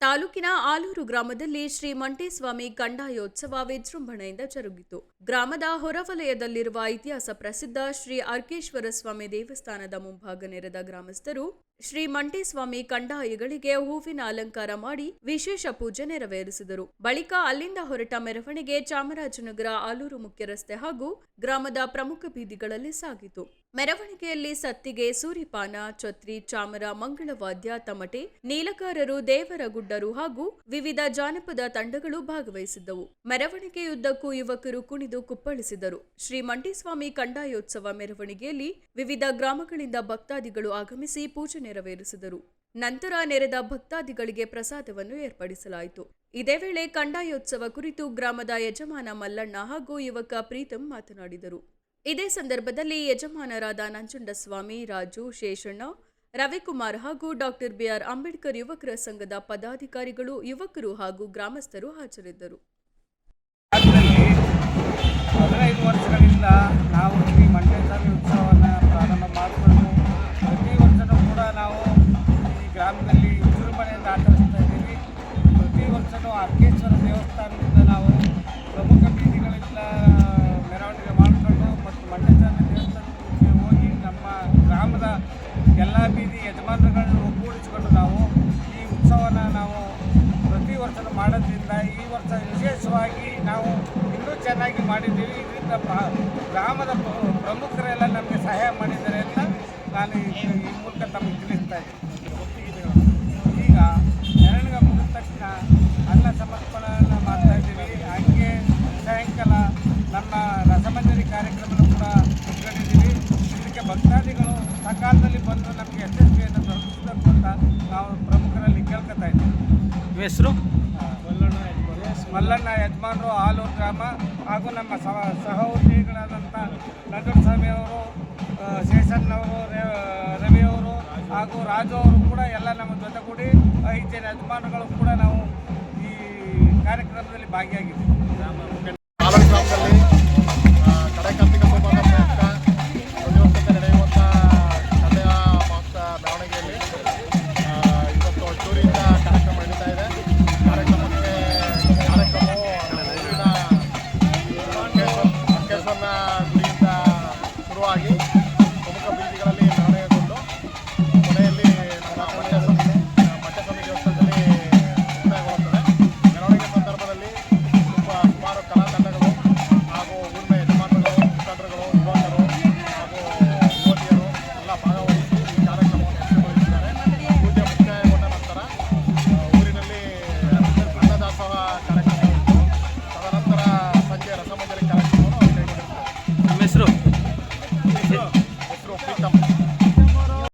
ತಾಲೂಕಿನ ಆಲೂರು ಗ್ರಾಮದಲ್ಲಿ ಶ್ರೀ ಮಂಟೇಸ್ವಾಮಿ ಕಂಡಾಯೋತ್ಸವ ವಿಜೃಂಭಣೆಯಿಂದ ಜರುಗಿತು. ಗ್ರಾಮದ ಹೊರವಲಯದಲ್ಲಿರುವ ಇತಿಹಾಸ ಪ್ರಸಿದ್ಧ ಶ್ರೀ ಅರ್ಕೇಶ್ವರ ಸ್ವಾಮಿ ದೇವಸ್ಥಾನದ ಮುಂಭಾಗ ನೆರೆದ ಗ್ರಾಮಸ್ಥರು ಶ್ರೀ ಮಂಟೇಸ್ವಾಮಿ ಕಂದಾಯಗಳಿಗೆ ಹೂವಿನ ಅಲಂಕಾರ ಮಾಡಿ ವಿಶೇಷ ಪೂಜೆ ನೆರವೇರಿಸಿದರು. ಬಳಿಕ ಅಲ್ಲಿಂದ ಹೊರಟ ಮೆರವಣಿಗೆ ಚಾಮರಾಜನಗರ ಆಲೂರು ಮುಖ್ಯ ರಸ್ತೆ ಹಾಗೂ ಗ್ರಾಮದ ಪ್ರಮುಖ ಬೀದಿಗಳಲ್ಲಿ ಸಾಗಿತು. ಮೆರವಣಿಗೆಯಲ್ಲಿ ಸತ್ತಿಗೆ ಸೂರಿಪಾನ, ಛತ್ರಿ, ಚಾಮರ, ಮಂಗಳವಾದ್ಯ, ತಮಟೆ, ನೀಲಕಾರರು, ದೇವರ ಗುಡ್ಡರು ಹಾಗೂ ವಿವಿಧ ಜಾನಪದ ತಂಡಗಳು ಭಾಗವಹಿಸಿದ್ದವು. ಮೆರವಣಿಗೆಯುದ್ದಕ್ಕೂ ಯುವಕರು ಕುಣಿದು ಕುಪ್ಪಳಿಸಿದರು. ಶ್ರೀ ಮಂಡಿಸ್ವಾಮಿ ಕಂದಾಯೋತ್ಸವ ಮೆರವಣಿಗೆಯಲ್ಲಿ ವಿವಿಧ ಗ್ರಾಮಗಳಿಂದ ಭಕ್ತಾದಿಗಳು ಆಗಮಿಸಿ ಪೂಜೆ ನೆರವೇರಿಸಿದರು. ನಂತರ ನೆರೆದ ಭಕ್ತಾದಿಗಳಿಗೆ ಪ್ರಸಾದವನ್ನು ಏರ್ಪಡಿಸಲಾಯಿತು. ಇದೇ ವೇಳೆ ಕಂದಾಯೋತ್ಸವ ಕುರಿತು ಗ್ರಾಮದ ಯಜಮಾನ ಮಲ್ಲಣ್ಣ ಹಾಗೂ ಯುವಕ ಪ್ರೀತಂ ಮಾತನಾಡಿದರು. ಇದೇ ಸಂದರ್ಭದಲ್ಲಿ ಯಜಮಾನರಾದ ನಂಜುಂಡಸ್ವಾಮಿ, ರಾಜು, ಶೇಷಣ್ಣ, ರವಿಕುಮಾರ್ ಹಾಗೂ ಡಾಕ್ಟರ್ ಬಿಆರ್ ಅಂಬೇಡ್ಕರ್ ಯುವಕರ ಸಂಘದ ಪದಾಧಿಕಾರಿಗಳು, ಯುವಕರು ಹಾಗೂ ಗ್ರಾಮಸ್ಥರು ಹಾಜರಿದ್ದರು. ಬೀದಿ ಯಜಮಾನರುಗಳನ್ನು ಒಗ್ಗೂಡಿಸಿಕೊಂಡು ನಾವು ಈ ಉತ್ಸವನ ನಾವು ಪ್ರತಿ ವರ್ಷ ಮಾಡೋದ್ರಿಂದ ಈ ವರ್ಷ ವಿಶೇಷವಾಗಿ ನಾವು ಇನ್ನೂ ಚೆನ್ನಾಗಿ ಮಾಡಿದ್ದೀವಿ. ಇದರಿಂದ ಗ್ರಾಮದ ಪ್ರ- ಪ್ರಮುಖರೆಲ್ಲ ನಮಗೆ ಸಹಾಯ ಮಾಡಿದ್ದಾರೆ ಅಂತ ನಾನು ಈ ಮೂಲಕ ತಮಗೆ ಸಕಾಲದಲ್ಲಿ ಬಂದು ನಮಗೆ ಯಶಸ್ವಿಯನ್ನು ದೊರಕಿಸಬೇಕು ಅಂತ ನಾವು ಪ್ರಮುಖರಲ್ಲಿ ಕೇಳ್ಕೊತಾ ಇದ್ದೀವಿ. ನಿಮ್ಮ ಹೆಸರು? ಮಲ್ಲಣ್ಣ ಯಜಮಾನರು ಆಲೂರು ಗ್ರಾಮ ಹಾಗೂ ನಮ್ಮ ಸಹ ಸಹೋದ್ಯೋಗಿಗಳಾದಂಥ ಸ್ವಾಮಿ ಅವರು ಶೇಷಣ್ಣವರು ರವಿಯವರು ಹಾಗೂ ರಾಜು ಅವರು ಕೂಡ ಎಲ್ಲ ನಮ್ಮ ಜೊತೆಗೂಡಿ ಐದು ಜನ ಯಜಮಾನಗಳು ಕೂಡ ನಾವು ಈ ಕಾರ್ಯಕ್ರಮದಲ್ಲಿ ಭಾಗಿಯಾಗಿದ್ದೀವಿ.